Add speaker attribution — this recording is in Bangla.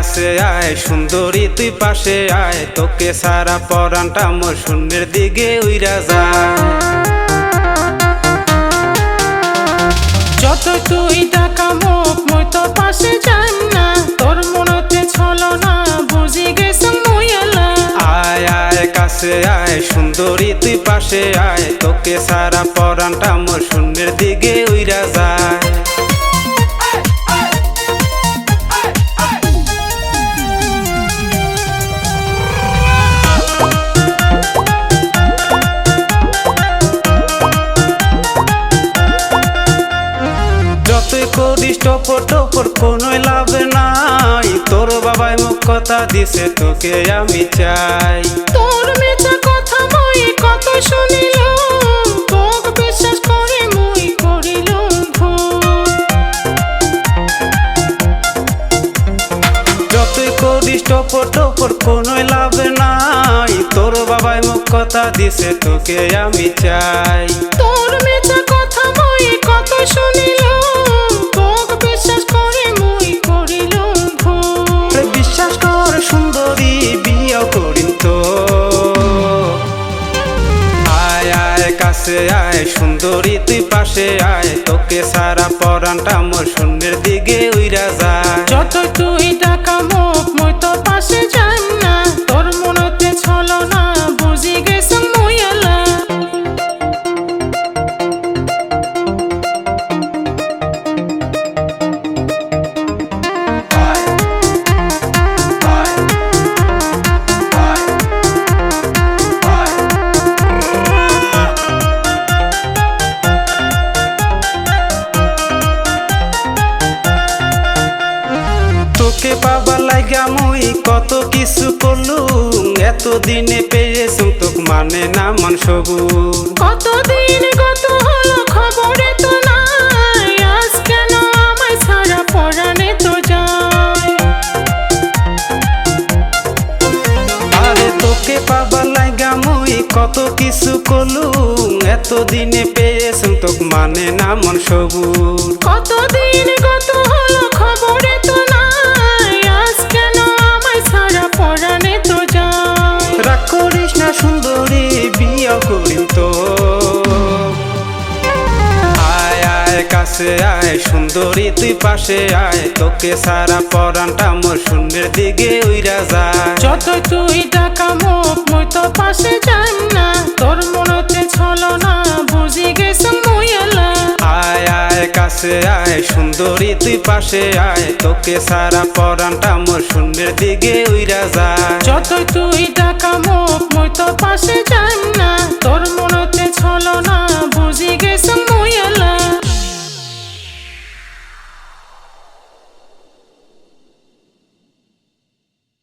Speaker 1: কাছে আয়, সুন্দরী তুই পাশে আয়। তোকে সারা পরানটা মোর শূন্যের দিকে উইরা যায়।
Speaker 2: যত তুই টাকা মুখ, মই তো পাশে যাই না। তোর মনতে ছলো না বুঝি গেছ মুই এলা।
Speaker 1: আয় আয়, কাছে আয়, সুন্দরী তুই পাশে আয়। তোকে সারা পরানটা মোর শূন্যের দিকে উইরা যায়। নাই। তোর বাবাই মুখ কথা দিছে তোকে আমি চাই।
Speaker 2: তোর মেচা কথা মই কত শুনিল তোক বিশ্বাস করে মুই
Speaker 1: যতই করিস টপর টপর কোনো লাভ নাই। তোর বাবাই মুখ কথা দিছে তোকে আমি চাই। কাছে আয় সুন্দরী তুই পাশে আয়। তোকে সারা পরানটা মোর শূন্যের দিকে তোকে পাবা লাগা মুই কত কিছু করলুম। এত দিনে পেয়েছুম তোক মানে না মন সবুর
Speaker 2: কতদিন কত হলো খবরে তো নাই আজ কেন আমায় সারা পরাণে তো যায়?
Speaker 1: আরে তোকে পাবা লাগা মুই কত কিছু করলুম। এত দিনে পেয়েছুম তোক মানে না মন সবুর
Speaker 2: কতদিন কত হলো
Speaker 1: কাছে আয় সুন্দরী তুই পাশে আয়। তোকে সারা পরানটা মোর শূন্যের দিকে উইরা যায়।
Speaker 2: যত তুই টাকা মুখ মই তো পাশে যাই না। তোর মনতে ছলো না বুঝি গেছ মুই এলা।
Speaker 1: আয় আয় কাছে আয় সুন্দরী তুই পাশে আয়। তোকে সারা পরানটা মোর শূন্যের দিকে উইরা যায়।
Speaker 2: যত তুই টাকা মুখ মই তো পাশে যাই